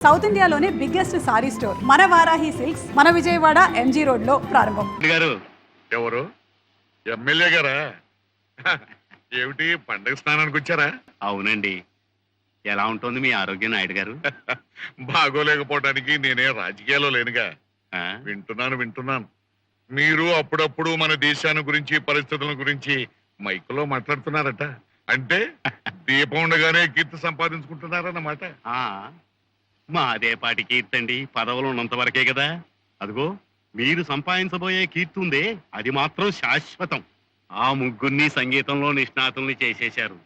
South ఇండియాలోనే biggest sorry store మన Varahi silks మన విజయవాడ ఎంజీ రోడ్లో ప్రారంభం గారు ఎవరు? ఎమ్మెల్యే గారా? ఏమిటి పండగ స్నానానికి వచ్చారా? అవునండి. ఎలా ఉంటుంది మీ ఆరోగ్యం నాయుడు గారు? బాగోలేకపోవడానికి నేనే రాజకీయాల్లో లేనుగా. ఆ? వింటున్నాను వింటున్నాను. మీరు అప్పుడప్పుడు మన దేశాన్ని గురించి పరిస్థితుల గురించి మైకులో మాట్లాడుతున్నారట. అంటే దీపం ఉండగానే కీర్తి సంపాదించుకుంటున్నారన్నమాట. ఆ, మా అదే పాటి కీర్తండి పదవులు ఉన్నంత వరకే కదా. అదిగో మీరు సంపాదించబోయే కీర్తి ఉందే. అది మాత్రం శాశ్వతం. ఆ ముగ్గురిని సంగీతంలో నిష్ణాతుల్ని చేసేశారు.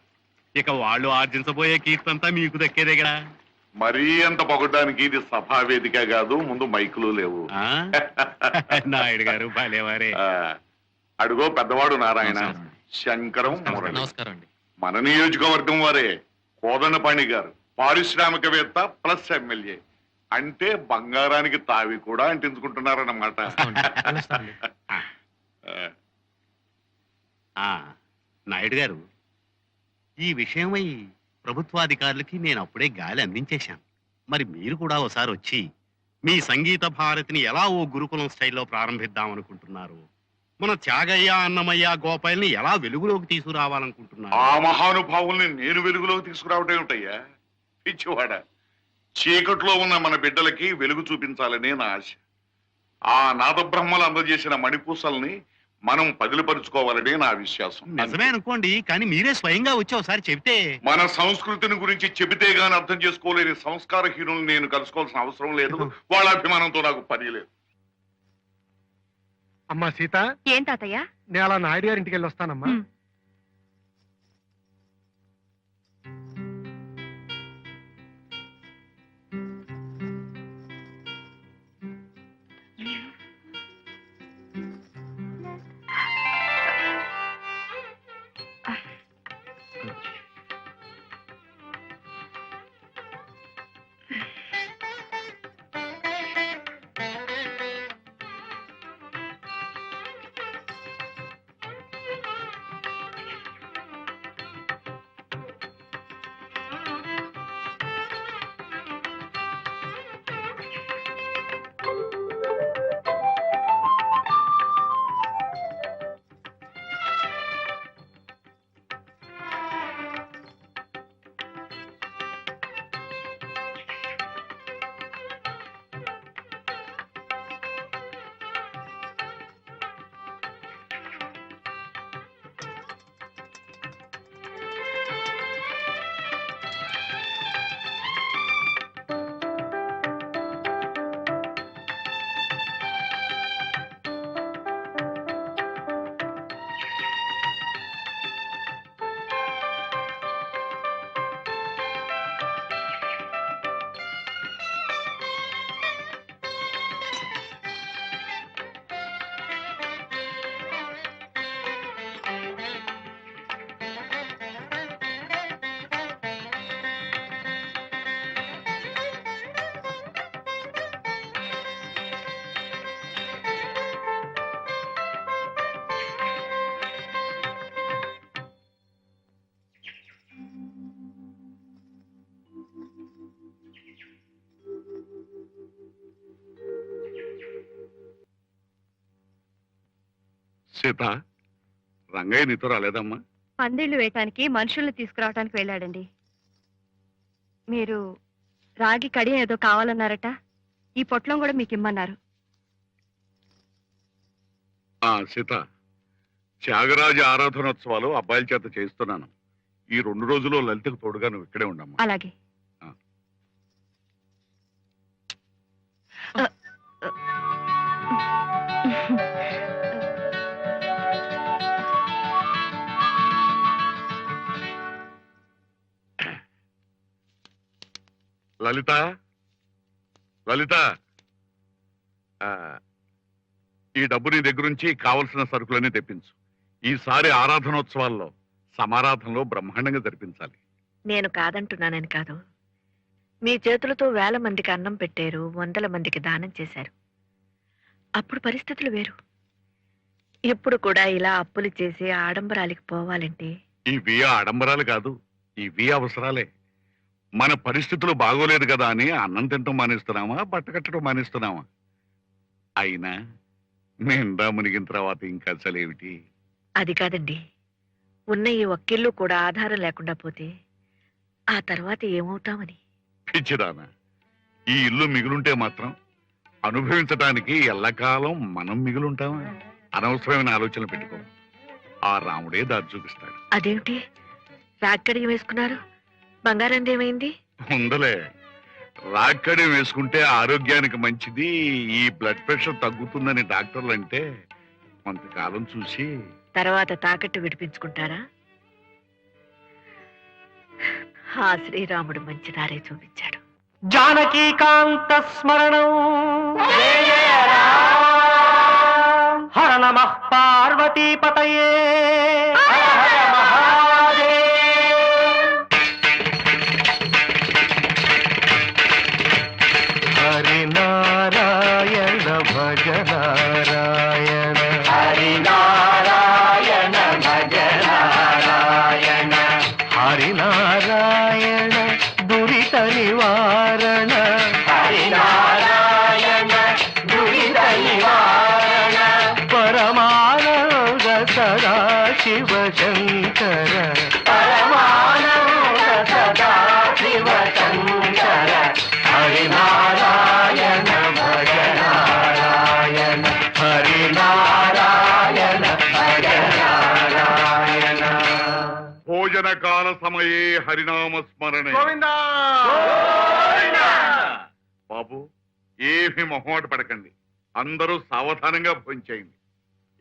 ఇక వాళ్ళు ఆర్జించబోయే కీర్తి అంతా మీకు దక్కేదే కదా. మరీ అంత పొగడానికి ఇది సభా వేదిక కాదు ముందు మైకులు లేవు. ఆ? నాయుడు గారు భలేవారే ఆ, అడుగో పెద్దవాడు నారాయణ. శంకరం మురళి. నమస్కారం అండి. మన నియోజకవర్గం వారే కోదండపాణి గారు. పారిశ్రామికవేత్త ప్లస్ ఎమ్మెల్యే. అంటే బంగారానికి తావి కూడా అంటించుకుంటున్నారన్నమాట. ఆ, నాయుడు గారు ఈ విషయమై ప్రభుత్వాధికారులకి నేను అప్పుడే గాలి అందించేశాను. మరి మీరు కూడా ఒకసారి వచ్చి మీ సంగీత భారతిని ఎలా ఓ గురుకులం స్టైల్లో ప్రారంభిద్దాం అనుకుంటున్నారు మన త్యాగయ్య అన్నమయ్య గోపాల్ని ఎలా వెలుగులోకి తీసుకురావాలనుకుంటున్నారు? ఆ మహానుభావుల్ని నేను వెలుగులోకి తీసుకురావటం ఏమిటయ్యా? పిచ్చివాడ. చీకట్లో ఉన్న మన బిడ్డలకి వెలుగు చూపించాలనే నా ఆశ. ఆ నాదబ్రహ్మలు అందజేసిన మణిపూసల్ని మనం పదిలిపరుచుకోవాలనే నా విశ్వాసం. నిజమే అనుకోండి కానీ మీరే స్వయంగా వచ్చి ఒకసారి చెబితే మన సంస్కృతిని గురించి చెబితే గాని అర్థం చేసుకోలేని సంస్కార హీనుల్ని నేను కలుసుకోవాల్సిన అవసరం లేదు. వాళ్ళ అభిమానంతో నాకు పని లేదు. అమ్మా సీత ఏం తాతయ్య? నేను అలా నాయుడు గారి ఇంటికి వెళ్ళి వస్తానమ్మా సీత రంగయ్య నీతో రాలేదమ్మా. పందిళ్ళు వేయటానికి మనుషుల్ని తీసుకురావటానికి వెళ్ళాడండి. మీరు రాగి కడియం ఏదో కావాలన్నారట ఈ పొట్లం కూడా మీకు ఇమ్మన్నారు. ఆ సీత త్యాగరాజ ఆరాధనోత్సవాలు అబ్బాయిల చేత చేస్తున్నాను ఈ రెండు రోజులు లలితకు తోడుగా నువ్వు ఇక్కడే ఉండమ్మా. అలాగే. లలిత? లలిత? ఈ డబ్బు నీ దగ్గర నుంచి కావలసిన సరుకులన్నీ తెప్పించు. ఈసారి ఆరాధనోత్సవాల్లో సమారాధనలో బ్రహ్మాండంగా జరిపించాలి. నేను కాదంటున్నానని కాదు. మీ చేతులతో వేల మందికి అన్నం పెట్టారు వందల మందికి దానం చేశారు. అప్పుడు పరిస్థితులు వేరు. ఎప్పుడు కూడా ఇలా అప్పులు చేసి ఆడంబరాలకి పోవాలంటే? ఇవి ఆడంబరాలు కాదు ఇవి అవసరాలే. మన పరిస్థితులు బాగోలేదు కదా అని అన్నం తింటం మానేస్తున్నామా బట్ట కట్టడం మానేస్తున్నామా అయినా నిండా మునిగిన తర్వాత ఇంకా అసలేమిటి? అది కాదండి. ఉన్న ఈ ఒక్కిళ్ళు కూడా ఆధారం లేకుండా పోతే ఆ తర్వాత ఏమవుతామని? పిచ్చిదానా. ఈ ఇల్లు మిగులుంటే మాత్రం అనుభవించడానికి ఎల్లకాలం మనం మిగులుంటామా? అనవసరమైన ఆలోచనలు పెట్టుకో. ఆ రాముడే దారి చూపిస్తాడు. అదేమిటి? రాక్కడికి వేసుకున్నారు? బంగారం ఏమైంది ఉందలే రాక్కడి వేసుకుంటే ఆరోగ్యానికి మంచిది ఈ బ్లడ్ ప్రెషర్ తగ్గుతుందని డాక్టర్లు అంటే కొంతకాలం చూసి. తర్వాత తాకట్టు విడిపించుకుంటారా? ఆ శ్రీరాముడు మంచి దారే చూపించాడు. జానకీకాంత స్మరణం. హర నమ పార్వతీపతయే భోజన కాల సమయే హరినామ స్మరణ బాబు ఏమి మొహమాట పడకండి. అందరూ సావధానంగా భోంచేయండి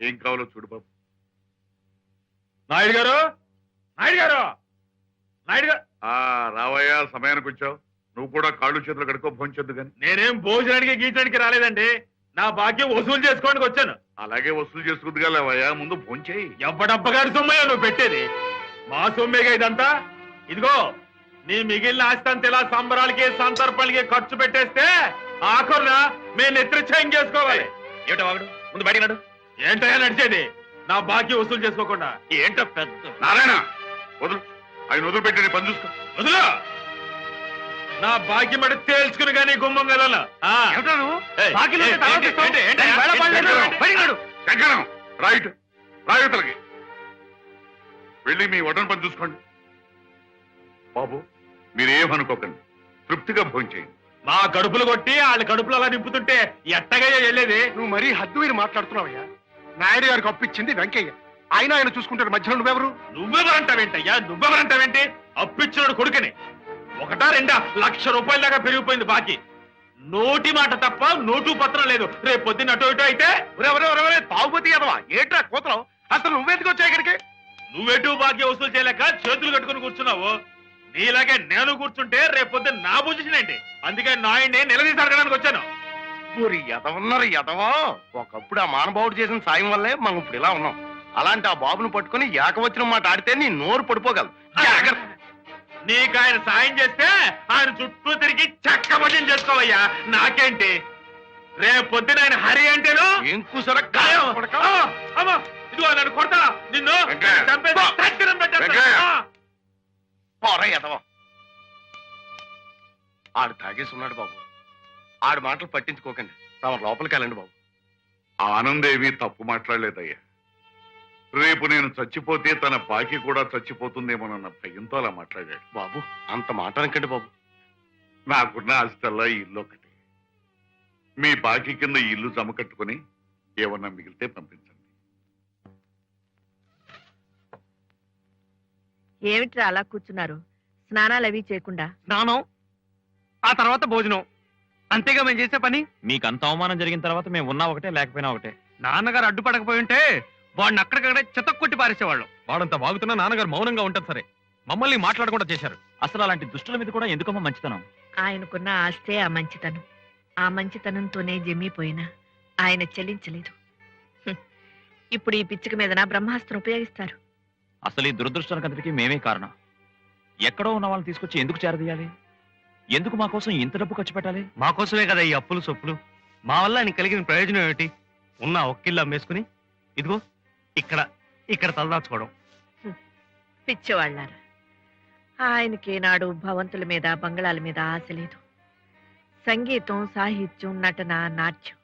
ఏం కావాలో చూడు బాబు. నాయుడు గారు? నాయుడు గారు? నాయుడు గారు రావయ్యా సమయానికి వచ్చావు. నువ్వు కూడా కాళ్ళు చేతులు కడుక్కో భోంచొద్దు గాని నేనేం భోజనానికి గీచడానికి రాలేదండి. నా భాగ్యం వసూలు చేసుకోవడానికి వచ్చాను. అలాగే వసూలు చేసుకుందిగా లేవయ్యా ముందు భోంచేయి ఎవ్వడబ్బగారి సొమ్మయ్య నువ్వు పెట్టేది? మా సొమ్మేగా ఇదంతా ఇదిగో నీ మిగిలిన ఆస్తి అంతా ఇలా సంబరాలకి సంతర్పణలకి ఖర్చు పెట్టేస్తే ఆఖరున మేము నెత్తి చేయం చేసుకోవాలి ఏమిటో వాడు ముందు బయట నడు ఏంటయ్యా నడిచేది నా బాకీ వసూలు చేసుకోకుండా ఏంటో పెద్ద నారాయణ వదులు ఆయన వదిలిపెట్టి నీ పని చూసుకో వదులు నా భాగ్యం మడి తేల్చుకుని కానీ గుమ్మం వెళ్ళాల బాకీలు ఉంటే వెళ్ళి మీ వడ్డన పని చూసుకోండి. బాబు మీరేమనుకోకండి. తృప్తిగా భోంచేయండి మా కడుపులు కొట్టి వాళ్ళ కడుపులు అలా నింపుతుంటే ఎట్టగా వెళ్ళేది? నువ్వు మరీ హద్దు మీరు మాట్లాడుతున్నావయ్యా. నాయుడు గారికి అప్పించింది వెంకయ్య. ఆయన ఆయన చూసుకుంటారు మధ్యలో నువ్వెవరు? నువ్వెవరంటావేంటయ్యా? నువ్వెవరంటావేంటి? అప్పిచ్చినాడు కొడుకుని. ఒకటా రెండా? లక్ష రూపాయల దాకా పెరిగిపోయింది బాకీ. నోటి మాట తప్ప నోటు పత్రం లేదు. రేపు పొద్దున్న అటు ఇటు అయితే తాగుబోతు ఎదవా ఏంట్రా కూతురు? అసలు నువ్వెందుకు వచ్చావు ఇక్కడికి? నువ్వెటు బాకీ వసూలు చేయలేక చేతులు కట్టుకుని కూర్చున్నావు. నీలాగే నేను కూర్చుంటే రేపు పొద్దున్న నా పొజిషన్ ఏంటి అందుకే నాయుడిని నిలదీసి అడగడానికి వచ్చాను. ఊరి ఎదవన్నారు ఎదవా. ఒకప్పుడు ఆ మానబావుడు చేసిన సాయం వల్లే మనం ఇప్పుడు ఇలా ఉన్నాం. అలాంటి ఆ బాబును పట్టుకుని ఏకవచ్చిన మాట ఆడితే నీ నోరు పడిపోగలదు. జాగ్రత్త. నీకు ఆయన సాయం చేస్తే ఆయన చుట్టూ తిరిగి చెక్క భజన చేసుకోవయ్యా నాకేంటి? రేపు పొద్దున ఆయన హరి అంటేను? ఏం కూసర? గాయం. ఆ, అమ్మా, ఇదిగో నన్ను కొడతా నిన్ను వెంకయ్య. చంపేసి బా. తక్కినం పెట్టేస్తా. వెంకయ్య. ఆ. పోరా ఎదవా ఆడు తాగేసి ఉన్నాడు బాబు ఆడు మాటలు పట్టించుకోకండి తమ లోపలికి వెళ్ళండి బాబు ఆనందేవి తప్పు మాట్లాడలేదయ్యా రేపు నేను చచ్చిపోతే తన బాకీ కూడా చచ్చిపోతుందేమోనన్న భయంతో అలా మాట్లాడాడు బాబు అంత మాట అనకండి బాబు నాకున్న ఆస్తల్లా ఈ ఇల్లు ఒకటి మీ బాకీ కింద ఈ ఇల్లు జమ కట్టుకుని ఏమన్నా మిగిలితే పంపించండి ఏమిట్రా అలా కూర్చున్నారు? స్నానాలు అవి చేయకుండా. స్నానం ఆ తర్వాత భోజనం. అంతేగా మేము చేసే పని? మీకు అంత అవమానం జరిగిన తర్వాత మేము ఉన్నా ఒకటే లేకపోయినా ఒకటే. నాన్నగారు అడ్డుపడకపోయి ఉంటే వాడిని అక్కడికక్కడే చెతక్కొట్టి పారేసేవాళ్ళం. వాడంత వాగుతున్నా నాన్నగారు మౌనంగా ఉంటుంది సరే. మమ్మల్ని మాట్లాడకుండా చేశారు. అసలు అలాంటి దుష్టుల మీద కూడా ఎందుకమ్మా మంచితనం? ఆయనకున్న ఆస్తే ఆ మంచితనం. ఆ మంచితనంతోనే జమ్మిపోయినా ఆయన చెల్లించలేదు. ఇప్పుడు ఈ పిచ్చిక మీద నా బ్రహ్మాస్త్రం ఉపయోగిస్తారు. అసలు ఈ దురదృష్టానికంతటికి మేమే కారణం. ఎక్కడో ఉన్న వాళ్ళని తీసుకొచ్చి ఎందుకు చేరదీయాలి? ఎందుకు మా కోసం ఇంత డబ్బు ఖర్చు పెట్టాలి? మా కోసమే కదా ఈ అప్పులు సొప్పులు. మా వల్ల ఆయనకి కలిగిన ప్రయోజనం ఏమిటి? ఉన్న ఒక్కిళ్ళు అమ్మేసుకుని ఇదిగో ఇక్కడ ఇక్కడ తలదాచుకోవడం. పిచ్చివాళ్ళారా. ఆయనకి నాడు భవంతుల మీద బంగళాల మీద ఆశ లేదు. సంగీతం సాహిత్యం నటన నాట్యం.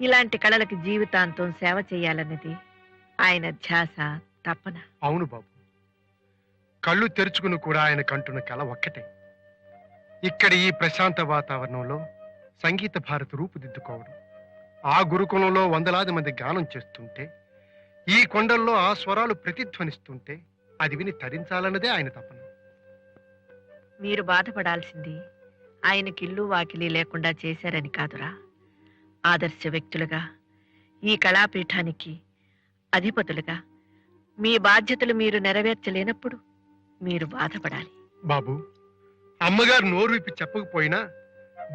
ఇలాంటి కళలకి జీవితాంతం సేవ చేయాలన్నది ఆయన ధ్యాస తపన అవును బాబు. కళ్ళు తెరుచుకుని కూడా ఆయన కంటున్న కళ ఒక్కటే. ఇక్కడ ఈ ప్రశాంత వాతావరణంలో సంగీత భారతి రూపుదిద్దుకోవడం ఆ గురుకులంలో వందలాది మంది గానం చేస్తుంటే ఈ కొండల్లో ఆ స్వరాలు ప్రతిధ్వనిస్తుంటే అది విని తరించాలన్నదే ఆయన తపన. మీరు బాధపడాల్సింది ఆయనకి ఇల్లు వాకిలి లేకుండా చేశారని కాదురా. ఆదర్శ వ్యక్తులుగా ఈ కళాపీఠానికి అధిపతులుగా మీ బాధ్యతలు మీరు నెరవేర్చలేనప్పుడు మీరు బాధపడాలి. బాబు అమ్మగారు నోరు విప్పి చెప్పకపోయినా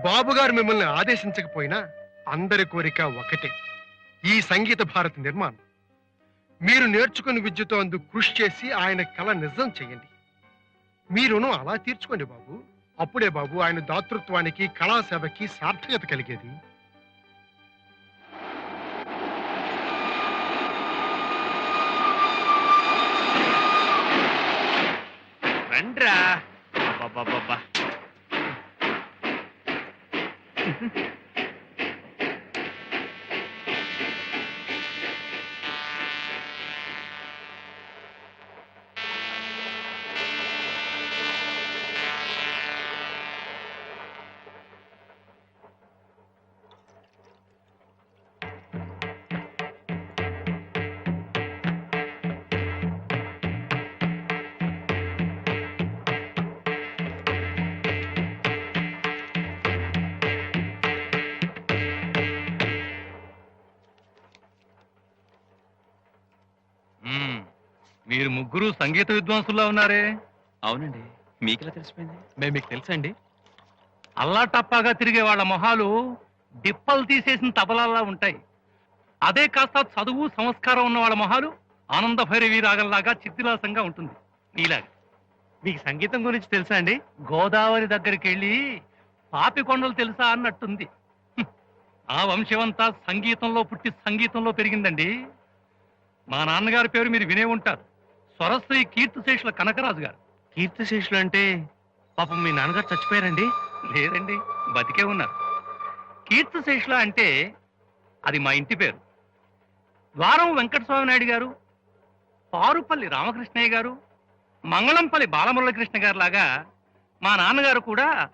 బాబుగారు మిమ్మల్ని ఆదేశించకపోయినా అందరి కోరిక ఒకటే ఈ సంగీత భారత్ నిర్మాణం. మీరు నేర్చుకుని విద్యతో అందుకు కృషి చేసి ఆయన కళ నిజం చేయండి. మీరును అలా తీర్చుకోండి బాబు. అప్పుడే బాబు ఆయన దాతృత్వానికి కళాసేవకి సార్థకత కలిగేది. రండ్రా అబ్బబ్బబ్బబ్బా. ముగ్గురు సంగీత విద్వాంసుల్లో ఉన్నారే? అవునండి. మీకెలా తెలిసిపోయింది? మేము మీకు తెలుసండి. అల్లా టప్పాగా తిరిగే వాళ్ళ మొహాలు డిప్పలు తీసేసిన తబలాల్లా ఉంటాయి. అదే కాస్త చదువు సంస్కారం ఉన్న వాళ్ళ మొహాలు ఆనంద భైరవి రాగంలాగా చిత్తిలాసంగా ఉంటుంది. నీలాగా. మీకు సంగీతం గురించి తెలుసా అండి? గోదావరి దగ్గరికి వెళ్ళి పాపి కొండలు తెలుసా అన్నట్టుంది. ఆ వంశమంతా సంగీతంలో పుట్టి సంగీతంలో పెరిగిందండి. మా నాన్నగారి పేరు మీరు వినే ఉంటారు. స్వరశ్రీ కీర్తిశేషుల కనకరాజు గారు. కీర్తిశేషులు అంటే పాపం మీ నాన్నగారు చచ్చిపోయారండి? లేదండి బతికే ఉన్నారు. కీర్తిశేషుల అంటే అది మా ఇంటి పేరు. ద్వారం వెంకటస్వామి నాయుడు గారు పారుపల్లి రామకృష్ణయ్య గారు మంగళంపల్లి బాలమురళకృష్ణ గారు లాగా మా నాన్నగారు కూడా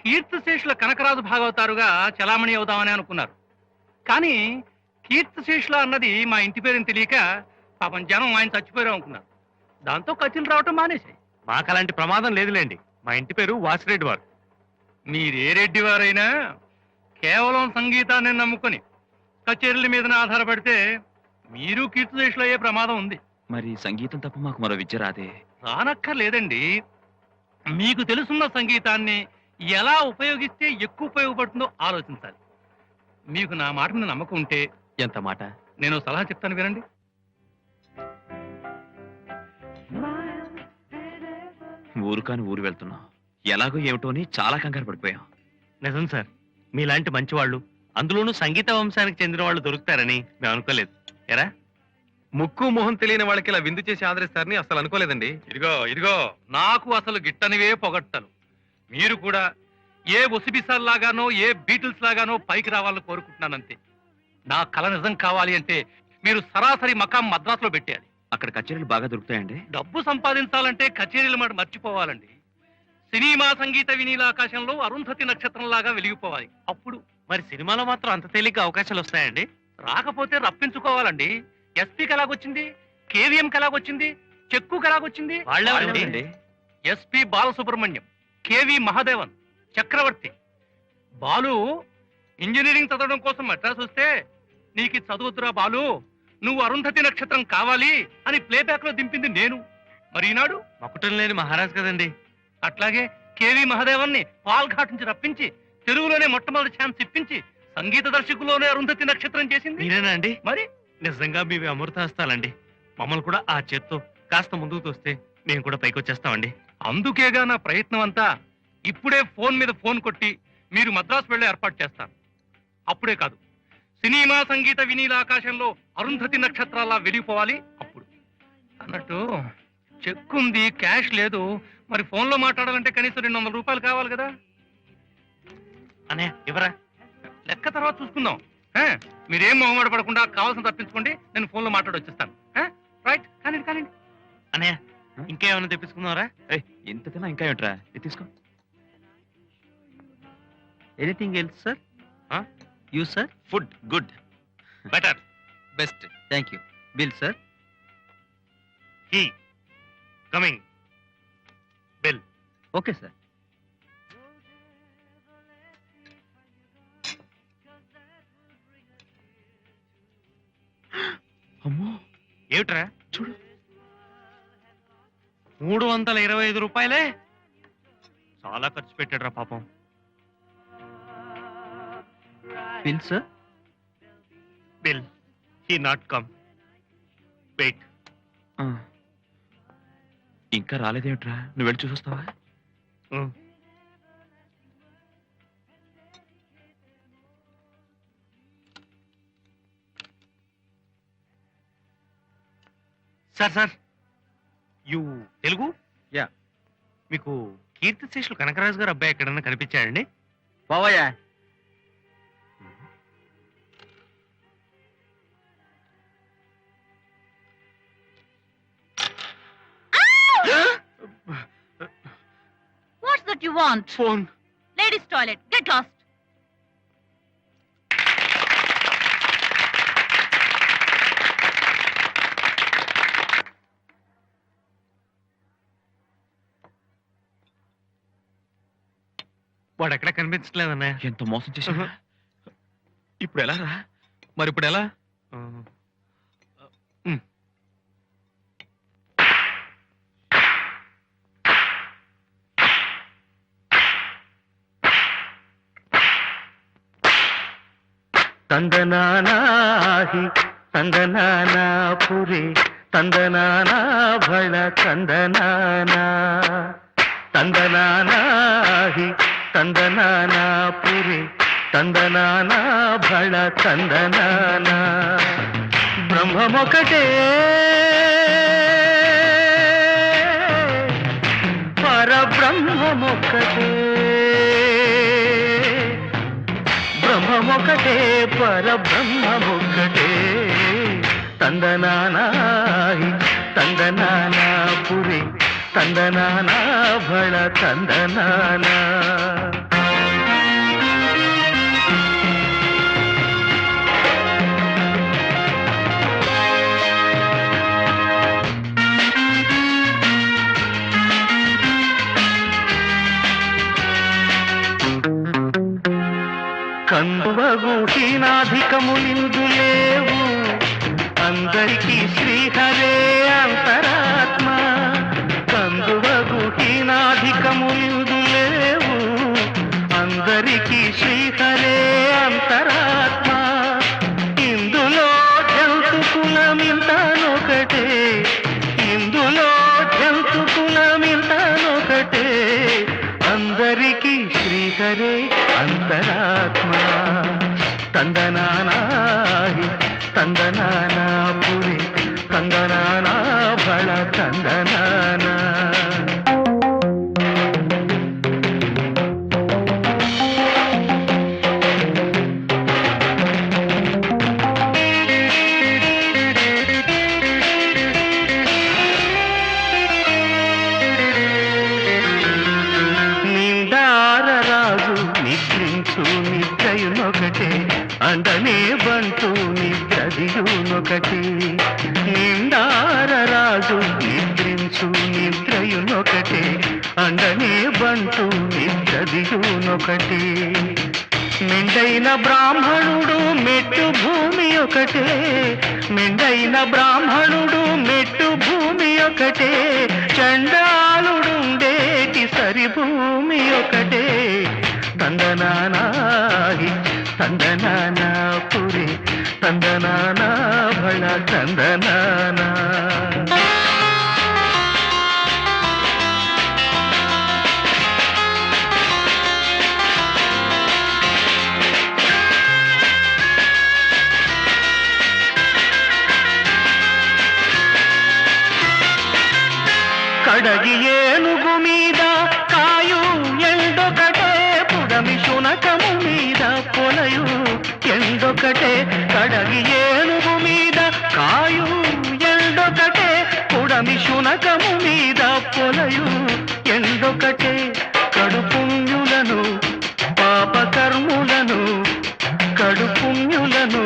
కీర్తిశేషుల కనకరాజు భాగవతారుగా చలామణి అవుదామని అనుకున్నారు. కానీ కీర్తిశేషుల అన్నది మా ఇంటి పేరుని తెలియక పాపం జనం ఆయన చచ్చిపోయారు అనుకున్నారు. దాంతో కత్తిలు రావటం మానేశాయి. మాకు అలాంటి ప్రమాదం లేదులేండి. మా ఇంటి పేరు వాసిరెడ్డి వారు. మీరే రెడ్డి వారైనా కేవలం సంగీతాన్ని నమ్ముకొని కచేరీల మీద ఆధారపడితే మీరు కీర్తిశేషులు అయ్యే ప్రమాదం ఉంది. మరి సంగీతం తప్ప మాకు మరో విద్య రాదే? రానక్కర్లేదండి. మీకు తెలుసున్న సంగీతాన్ని ఎలా ఉపయోగిస్తే ఎక్కువ ఉపయోగపడుతుందో ఆలోచించాలి. మీకు నా మాట మీద నమ్మకం ఉంటే ఎంత మాట? నేను సలహా చెప్తాను వినండి. ఊరు కాని ఊరు వెళ్తున్నాం. ఎలాగో ఏమిటో అని చాలా కంగారు పడిపోయాం. నిజం సార్ మీలాంటి మంచి వాళ్ళు అందులోనూ సంగీత వంశానికి చెందిన వాళ్ళు దొరుకుతారని మేము అనుకోలేదు. ఎరా? ముక్కు మొహం తెలియని వాళ్ళకి ఇలా విందు చేసి ఆదరిస్తారని అసలు అనుకోలేదండి. ఇదిగో ఇదిగో నాకు అసలు గిట్టనివే పొగట్టను మీరు కూడా ఏ ఒసిబిసాల్ లాగానో ఏ బీటిల్స్ లాగానో పైకి రావాలని కోరుకుంటున్నానంతే. నా కళ నిజం కావాలి అంటే మీరు సరాసరి మకాం మద్రాసులో పెట్టేయాలి. అక్కడ కచేరీలు బాగా దొరుకుతాయండి. డబ్బు సంపాదించాలంటే కచేరీల మాట మర్చిపోవాలండి. సినిమా సంగీత వినీల ఆకాశంలో అరుంధతి నక్షత్రం లాగా వెలిగిపోవాలి. అప్పుడు మరి సినిమాలో మాత్రం అంత తేలిక అవకాశాలు వస్తాయండి. రాకపోతే రప్పించుకోవాలండి. ఎస్పీకి ఎలాగొచ్చింది కేవీఎం ఎలాగొచ్చింది చెక్కు ఎలాగొచ్చింది వాళ్ళెవరండి? SP Balasubrahmanyam KV Mahadevan Chakravarthy. Balu engineering చదవడం కోసం మద్రాసు వస్తే నీకు చదువుతురా బాలు. నువ్వు అరుంధతి నక్షత్రం కావాలి అని ప్లేబ్యాక్లో దింపింది నేను. మరి ఈనాడు? మకుటం లేని మహారాజ్ కదండి. అట్లాగే కేవి మహాదేవన్ని పాల్ఘాట్ నుంచి రప్పించి తెలుగులోనే మొట్టమొదటి ఛాన్స్ ఇప్పించి సంగీత దర్శకులోనే అరుంధతి నక్షత్రం చేసింది. మీరేనా అండి? మరి? నిజంగా మీవి అమృతాస్తాలండి మమ్మల్ని కూడా ఆ చేత్తో కాస్త ముందుకు తోస్తే మేము కూడా పైకి వచ్చేస్తామండి. అందుకేగా నా ప్రయత్నం అంతా? ఇప్పుడే ఫోన్ మీద ఫోన్ కొట్టి మీరు మద్రాసు వెళ్ళే ఏర్పాటు చేస్తాను. అప్పుడే కాదు సినిమా సంగీత వినీల ఆకాశంలో అరుంధతి నక్షత్రాలా వెలిగిపోవాలి అప్పుడు. అన్నట్టు చెక్ ఉంది క్యాష్ లేదు. మరి ఫోన్లో మాట్లాడాలంటే కనీసం రెండు వందల రూపాయలు కావాలి కదా. అనే ఇవరా లెక్క తర్వాత చూసుకుందాం. మీరేం మొహమాట పడకుండా కావాల్సిన తప్పించుకోండి నేను ఫోన్లో మాట్లాడి వచ్చేస్తాను. ఆ, రైట్ కానీ కానీ అన్నయ్య ఇంకేమైనా ఎంత తిన్నా ఇంకా ఇది తీసుకో. Anything else sir you sir food good better best thank you bill sir he coming bill okay sir అమ్మో. ఏమిట్రా? చూడు. మూడు వందల ఇరవై ఐదు రూపాయలే? చాలా ఖర్చు పెట్టాడురా పాపం. Sir bill he not come wait ఆ. ఇంకా రాలేదేమిట్రా? నువ్వు వెళ్ళి చూసొస్తావా? Sir sir you Telugu yeah. మీకు కీర్తి శేషులు కనకరాజు గారు అబ్బాయి ఎక్కడన్నా కనిపించాడండి? పోవయ్యా. You want? Phone Ladies' toilet. Get lost. వాడు ఎక్కడ కనిపించట్లేదన్నయ్య ఎంత మోసం చేశా ఇప్పుడు ఎలా రా మరి ఇప్పుడు ఎలా ತಂದನಾನಾಹಿ ತಂದನಾನ ಪುರಿ ತಂದನಾನ ಭಳ ತಂದನಾನ ತಂದನಾನಾಹಿ ತಂದನಾನ ಪುರಿ ತಂದನಾನ భళ తందనాన బ్రహ్మమొకటే పరబ్రహ్మమొక్కటే బ్రహ్మమొకటే పరబ్రహ్మమొక్కటే. తందనానాహి తందనానా పురి తందనానా భళ తందనానా. muy ఒకటే మెండైన బ్రాహ్మణుడు మెట్టు భూమి ఒకటే చండాలుడుండేటి సరి భూమి ఒకటే. తందనానాహి తందనానా పురి తందనానా భళ తందనానా ఎండొకటే కడగి ఏనుగు మీద కాయు ఎండొకటే కుడమి శునకము మీద పొలయు. ఎండొకటే కడుపుణ్యులను పాపకర్ములను కడుపుణ్యులను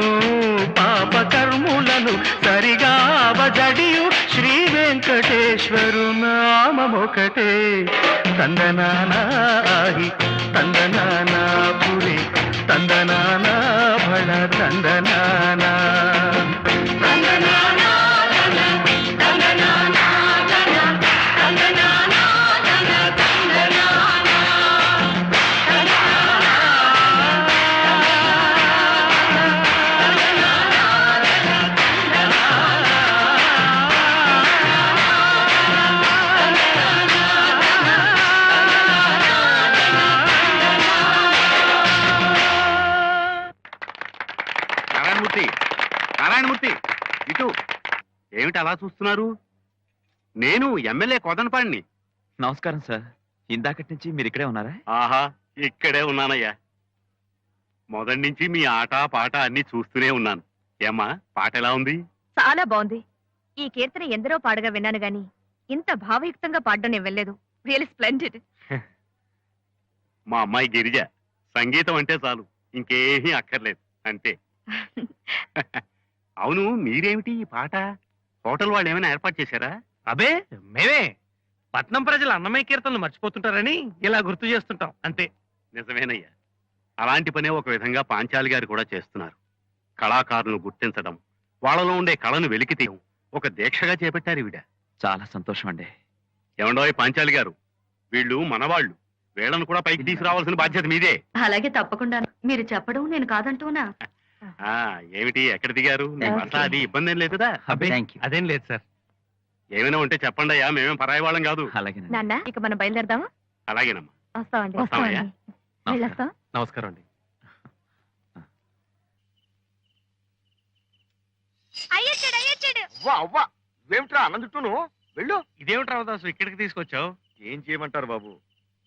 పాపకర్ములను సరిగా అవజడియు శ్రీ వెంకటేశ్వరు నామమొకటే. తందనానా అలా చూస్తున్నారు? నేను ఎమ్మెల్యే కోదనపాడిని నమస్కారం సార్. ఇందాకటి నుంచి మీరు ఇక్కడే ఉన్నారా? ఆహా ఇక్కడే ఉన్నానయ్యా. మొదటి నుంచి మీ ఆట పాట అన్ని చూస్తూనే ఉన్నాను. ఏమ్మా పాట ఎలా ఉంది? చాలా బాగుంది. ఈ కీర్తన ఎందరో పాడగా విన్నాను గాని ఇంత భావయుక్తంగా పాడడం నేను వెళ్ళలేదు రియల్ స్ప్లెండెడ్ మా అమ్మాయి గిరిజ సంగీతం అంటే చాలు. ఇంకేమీ అక్కర్లేదు. అంతే. అవును మీరేమిటి ఈ పాట? హోటల్ వాళ్ళు ఏమైనా ఏర్పాటు చేశారా? అబే మేమే. పట్నం ప్రజలు అన్నమయ్య కీర్తనలు మర్చిపోతుంటారని ఇలా గుర్తు చేస్తుంటాం అంతే. నిజమేనయ్యా. అలాంటి పనే ఒక విధంగా పాంచాలి గారు కూడా చేస్తున్నారు. కళాకారులను గుర్తించడం వాళ్ళలో ఉండే కళను వెలికితీయడం ఒక దీక్షగా చేపట్టారు ఈవిడ చాలా సంతోషం అండి ఏమండోయ్ పాంచాలి గారు? వీళ్ళు మనవాళ్ళు. వీళ్ళను కూడా పైకి తీసుకురావాల్సిన బాధ్యత మీదే. అలాగే తప్పకుండా. మీరు చెప్పడం నేను కాదంటూనా? ఆ. ఏమిటి? ఎక్కడ దిగారు? అది ఇబ్బంది ఏం లేదు కదా? అదేం లేదు సార్. ఏమైనా ఉంటే చెప్పండి అయ్యా మేమేం పరాయి వాళ్ళం కాదు. అలాగే నాన్న ఇక మనం బయలుదేరదామా? అలాగేనమ్మా. వస్తామండి. వస్తామయ్యా. వెళ్ళొస్తాం. నమస్కారం. అండి. అయ్యొచ్చాడు అయ్యొచ్చాడు. అవ్వా అవ్వా ఇవేమిట్రా అన్నందుట్టును వెళ్ళు. ఇదేమిటి రావదాసు ఇక్కడికి తీసుకొచ్చావు? ఏం చేయమంటారు బాబు?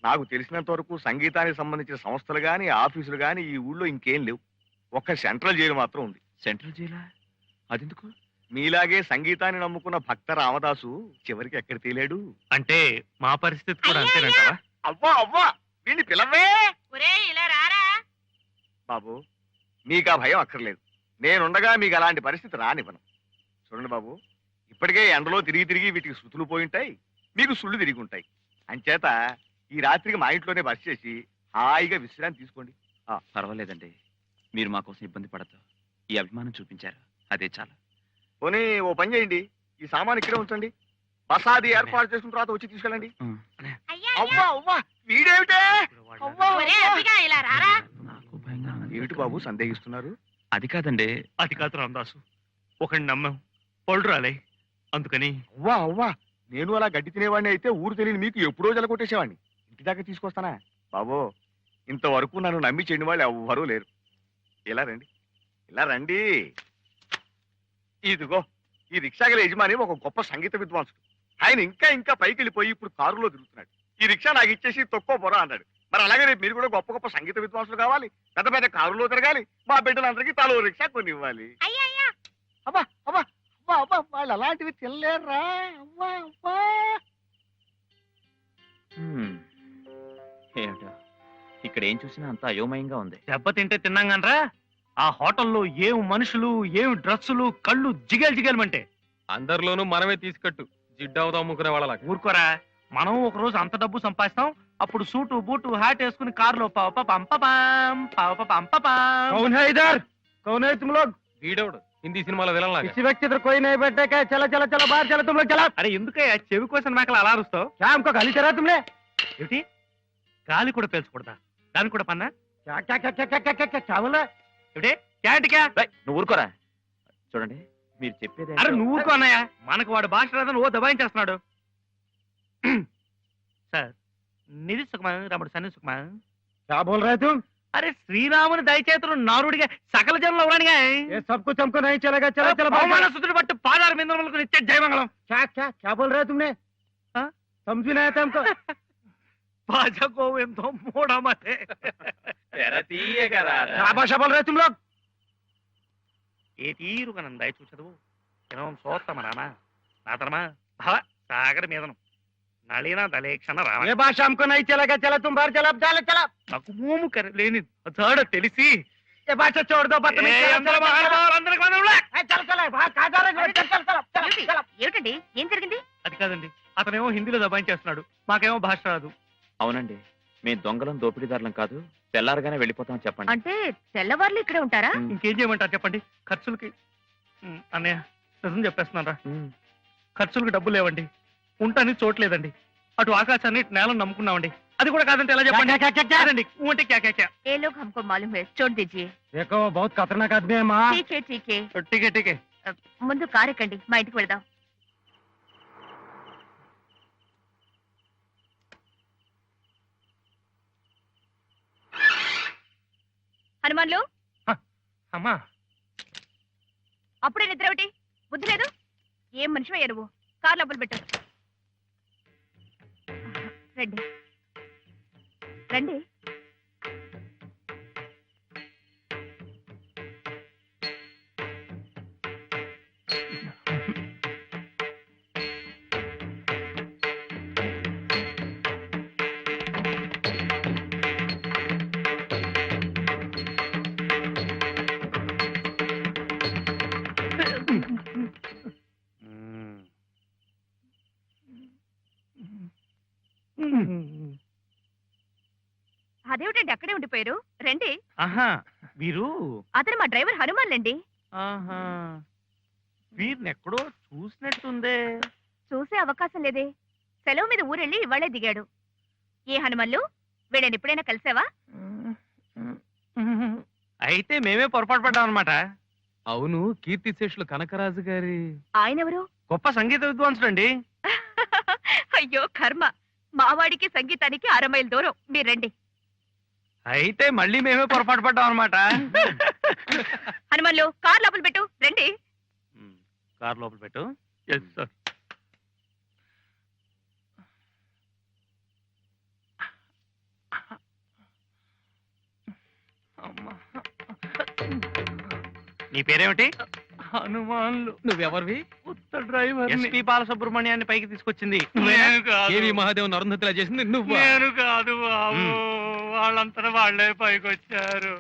నాకు తెలిసినంత వరకు సంగీతానికి సంబంధించిన సంస్థలు గాని ఆఫీసులు గాని ఈ ఊళ్ళో ఇంకేం లేవు. ఒక్క సెంట్రల్ జైలు మాత్రం ఉంది. సెంట్రల్ జైలా? అదెందుకు? మీలాగే సంగీతాన్ని నమ్ముకున్న భక్త రామదాసు చివరికి ఎక్కడ తేలాడు? అంటే మా పరిస్థితి కూడా అంతేనంటావా? అవ్వా అవ్వా వీడిని పిలవే! ఒరే ఇలా రారా? బాబు మీకు ఆ భయం అక్కర్లేదు. నేనుండగా మీకు అలాంటి పరిస్థితి రానివ్వను. చూడండి బాబు ఇప్పటికే ఎండలో తిరిగి తిరిగి వీటికి శృతులు పోయి ఉంటాయి మీకు సుళ్ళు తిరిగి ఉంటాయి అంచేత ఈ రాత్రికి మా ఇంట్లోనే బస్ చేసి హాయిగా విశ్రాంతి తీసుకోండి. పర్వాలేదండి. మీరు మా కోసం ఇబ్బంది పడద్దు. ఈ అభిమానం చూపించారు. అదే చాలా. పోనీ ఓ పని చేయండి. ఈ సామాన్ ఇక్కడే ఉంచండి. బస్ అది. ఏర్పాటు చేసుకున్న తర్వాత వచ్చి తీసుకెళ్ళండి. అవ్వా అవ్వా వీడేమిటే. ఏమిటి బాబు సందేహిస్తున్నారు? అది కాదండి. అది కాదు రామదాసు ఒకటి నమ్మం. పళ్ళు రాలే అందుకని అవ్వా అవ్వా నేను అలా గడ్డి తినేవాడిని అయితే ఊరు తెలియని మీకు ఎప్పుడో జలగొట్టేసేవాడిని ఇంటి దాకా తీసుకొస్తానా? బాబో ఇంతవరకు నన్ను నమ్మి చెండి వాళ్ళు ఎవ్వరూ లేరు. ఇలా రండి. ఇలా రండి. ఇదిగో ఈ రిక్షాగల యజమాని ఒక గొప్ప సంగీత విద్వాంసుడు. ఆయన ఇంకా ఇంకా పైకి వెళ్ళిపోయి ఇప్పుడు కారులో తిరుగుతున్నాడు. ఈ రిక్షా నాకు ఇచ్చేసి తక్కువ పొర అన్నాడు. మరి అలాగే రేపు మీరు కూడా గొప్ప గొప్ప సంగీత విద్వాంసులు కావాలి. పెద్ద పెద్ద కారులో తిరగాలి. మా బిడ్డలందరికీ తలో రిక్షా కొని ఇవ్వాలి అబ్బా అబ్బా అబ్బా అబ్బా వాళ్ళు అలాంటివి తినలేరురా అవ్వా అవ్వా. హ్మ్. ఏమిటో? ఇక్కడ ఏం చూసినా అంత అయోమయంగా ఉంది దెబ్బ తింటే తిన్నాం గనరా ఆ హోటల్లో ఏం మనుషులు ఏం డ్రస్సులు కళ్ళు జిగేలు జిగేలమంటే అందరిలోనూ మనమే తీసుకట్టు జిడ్డవుదాం అమ్ముకునే వాళ్ళ ఊరుకోరా మనం ఒక రోజు అంత డబ్బు సంపాదిస్తాం అప్పుడు సూటు బూటు హ్యాట్ వేసుకుని కారులో పాప పంపపాం పాప పంపపాం కౌన్ హై ఇధర్ కౌన్ హై తుమ్ లోగ్ వీడవుడు హిందీ సినిమాలో విలన్ లాగా किसी व्यक्ति इधर कोई नहीं बैठे क्या चला चला चला बाहर चला तुम लोग चला అరే ఎందుకయ్యా చెవి కోసం మేకలు అలా అరుస్తావు శాంకో గాలి చరా తుమ్లే ఏమిటి గాలి కూడా పేల్చకూడదా దాని కూడా పన్నా క్యా క్యా క్యా క్యా క్యా క్యా క్యా చావలా ఏమిటి క్యా అంటే క్యా రేయ్, నువ్వు ఊరుకోరా చూడండి మీరు చెప్పేది అరే నువ్వు ఊరుకో అన్నయ్య మనకు వాడు భాష రాదని ఓ దబాయించేస్తున్నాడు సార్ నిధి సుఖమా రాముడు సన్ని సుఖమా क्या बोल रहे तुम అరే శ్రీరాముని దయచేతులు నారుడిగా సకల జనులు అవరానిగా ये सब कुछ हमको नहीं चलेगा चलो चलो అవమాన సుతుడు పట్టు పాదాల మీద నిత్య జయమంగళం क्या क्या क्या बोल रहे तुमने समझी नहीं थे हमको పాచకోవ్యంతో మూడమతే శబలరేతుల్లో ఏ తీరుగనం దయచూచదువు కినవం సోత్తమ నానా నాతరమా భవ సాగర మీదను. నళిన దలేక్షణ రామ. భాష భాష అమ్ముకున్నైతేలాగా చల తుంబారు చల జాల చల. నాకు భూము కరలేని అదాడ తెలిసి. ఏ భాష చూడదో ఏమిటండి? ఏం జరిగింది? అది కాదండి. అతనేమో హిందీలో దబాయించేస్తున్నాడు మాకేమో భాష రాదు. అవునండి. మేము దొంగలం దోపిడీదారులం కాదు తెల్లారుగానే వెళ్ళిపోతాం చెప్పండి. అంటే తెల్లవార్లు ఇక్కడే ఉంటారా? ఇంకేం చేయమంటారు చెప్పండి? ఖర్చులకి అన్నయ్య నిజం చెప్పేస్తున్నారా? ఖర్చులకు డబ్బులు లేవండి. ఉంటాని చోట్లేదండి అటు ఆకాశాన్ని నేలను నమ్ముకున్నామండి. అది కూడా కాదంటే ఎలా చెప్పండి? కాదండి, ఊ అంటే ఏ లోక్ हमको मालूम है छोड़ दीजिए देखो बहुत खतरनाक आदमी ముందు కారెక్కండి. మా ఇంటికి వెళ్దాం. హనుమాన్లు? అమ్మా. అప్పుడే నిద్ర ఒకటి బుద్ధి లేదు? ఏం మనిషి అయ్యా నువ్వు? కారు లోపల పెట్టు. రండి. రండి. అదేమిటండి అక్కడే ఉండిపోయారు? రండి. ఆహా వీరు అతను మా డ్రైవర్ హనుమాన్ అండి ఆహా వీరిని ఎక్కడో చూసినట్టుందే. చూసే అవకాశం లేదే. సెలవు మీద ఊరెళ్ళి ఇవాళే దిగాడు. ఏ హనుమల్లు వీళ్ళని ఎప్పుడైనా కలిసావా? అయితే మేమే పొరపాటు పడ్డాం అనమాట అవును కీర్తి శేషులు కనకరాజు గారి. ఆయన ఎవరు గొప్ప సంగీత విద్వాంసుడు అండి అయ్యో కర్మ. మావాడికి సంగీతానికి అర మైల్ దూరం. మీరు రండి. అయితే మళ్ళీ మేమే పొరపాటు పడ్డాం అనమాట హనుమల్లు కార్ లోపల పెట్టు. రండి. కార్ లోపల పెట్టు. ఎస్ సార్ నీ పేరేమిటి? హనుమాన్లు. నువ్వెవరివి? ఉత్త డ్రైవర్ ఎస్పి బాలసుబ్రహ్మణ్యాన్ని పైకి తీసుకొచ్చింది. కేవి మహాదేవ్ అరుంధతిలా చేసింది నువ్వు? నేను కాదు బాబు. వాళ్ళంతటా వాళ్ళే పైకి వచ్చారు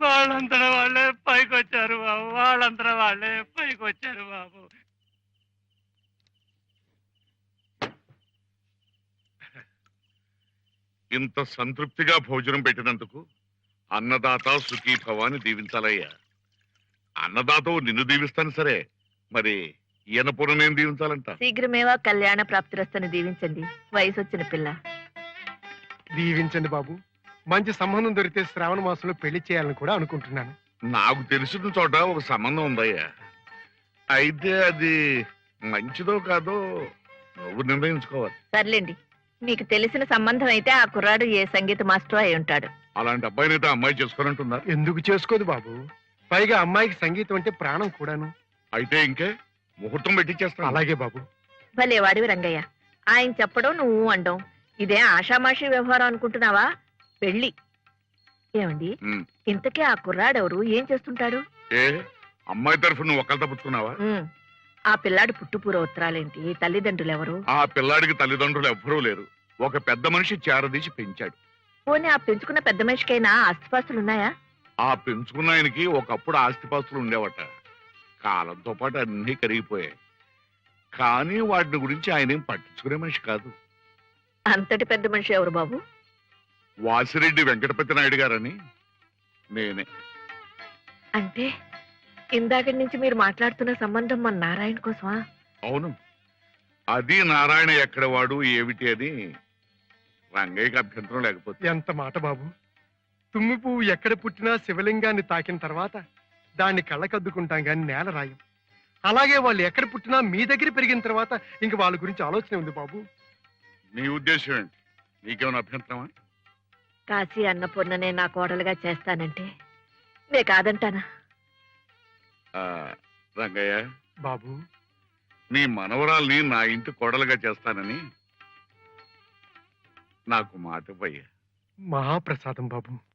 వాళ్ళంతటా వాళ్ళే పైకి వచ్చారు బాబు. వాళ్ళంతటా వాళ్ళే పైకి వచ్చారు బాబు. ఇంత సంతృప్తిగా భోజనం పెట్టినందుకు అన్నదాత సుఖీ భవాని దీవించాలయ్యా. అన్నదాత నిన్ను దీవిస్తాను సరే. మరి ఈయన పూర్ణ నేను దీవించాలంట. శీఘ్రమేవా కళ్యాణ ప్రాప్తిరస్తని దీవించండి. వయసు వచ్చిన పిల్ల. దీవించండి బాబు. మంచి సంబంధం దొరికితే శ్రావణ మాసంలో పెళ్ళి చేయాలని కూడా అనుకుంటున్నాను. నాకు తెలిసిన చోట ఒక సంబంధం ఉందయ్యా. అయితే అది మంచిదో కాదో నువ్వు నిర్ణయించుకోవాలి. సర్లేండి. మీకు తెలిసిన సంబంధం అయితే ఆ కుర్రాడు ఏ సంగీత మాస్టర్ అయి ఉంటాడు. అలాంటి అబ్బాయినైతే అమ్మాయి చేసుకోనంటుందా ఎందుకు చేసుకోదు బాబు. పైగా అమ్మాయికి సంగీతం అంటే ప్రాణం కూడాను. అయితే ఇంకే ముహూర్తం పెట్టించేస్తాను అలాగే బాబు. భలే వాడివి రంగయ్య. ఆయన చెప్పడం నువ్వు అండం. ఇదే ఆషామాషి వ్యవహారం అనుకుంటున్నావా? పెళ్ళి. ఏమండి? ఉమ్. ఇంతకీ ఆ కుర్రాడెవరు? ఏం చేస్తుంటాడు? ఏ? అమ్మాయి తరఫు నువ్వు ఒకళ్ళ తప్పుకున్నావా ఉమ్, ఆ పిల్లాడి పుట్టుపూర ఉత్తరాలేంటి తల్లిదండ్రులు ఎవరు ఆ పిల్లాడికి తల్లిదండ్రులు ఎవ్వరూ లేరు. ఒక పెద్ద మనిషి చేరదీసి పెంచాడు. పోనీ ఆ పెంచుకున్న పెద్ద మనిషికైనా ఆస్తిపాస్తులు ఉన్నాయా ఆ పెంచుకున్న ఆయనకి ఒకప్పుడు ఆస్తిపాస్తులు ఉండేవట కాలంతో పాటు అన్నీ కరిగిపోయాయి. కానీ వాటిని గురించి ఆయన ఏం పట్టించుకునే మనిషి కాదు. అంతటి పెద్ద మనిషి ఎవరు బాబు? వాసిరెడ్డి వెంకటపతి నాయుడు గారని నేనే. అంటే ఇందాక నుంచి మీరు మాట్లాడుతున్న సంబంధం మన నారాయణ కోసమా? అవును. అది నారాయణ ఎక్కడ వాడు ఏమిటి అని రంగయ్యకి అభ్యంతరం లేకపోతే. ఎంత మాట బాబు. తుమ్మి పువ్వు ఎక్కడ పుట్టినా శివలింగాన్ని తాకిన తర్వాత దాన్ని కళ్ళకద్దుకుంటాం కానీ నేల రాయం. అలాగే వాళ్ళు ఎక్కడ పుట్టినా మీ దగ్గర పెరిగిన తర్వాత ఇంక వాళ్ళ గురించి ఆలోచన ఉంది బాబు. నీ ఉద్దేశం ఏంటి? నీకేమైనా అభ్యంతరమా? కాశీ అన్నపూర్ణనే నా కోడలుగా చేస్తానంటే నే కాదంటానా? ఆ, రంగయ్య. బాబు. నీ మనవరాల్ని నా ఇంటి కోడలుగా చేస్తానని నాకు మాట పోయ్యా మహాప్రసాదం బాబు.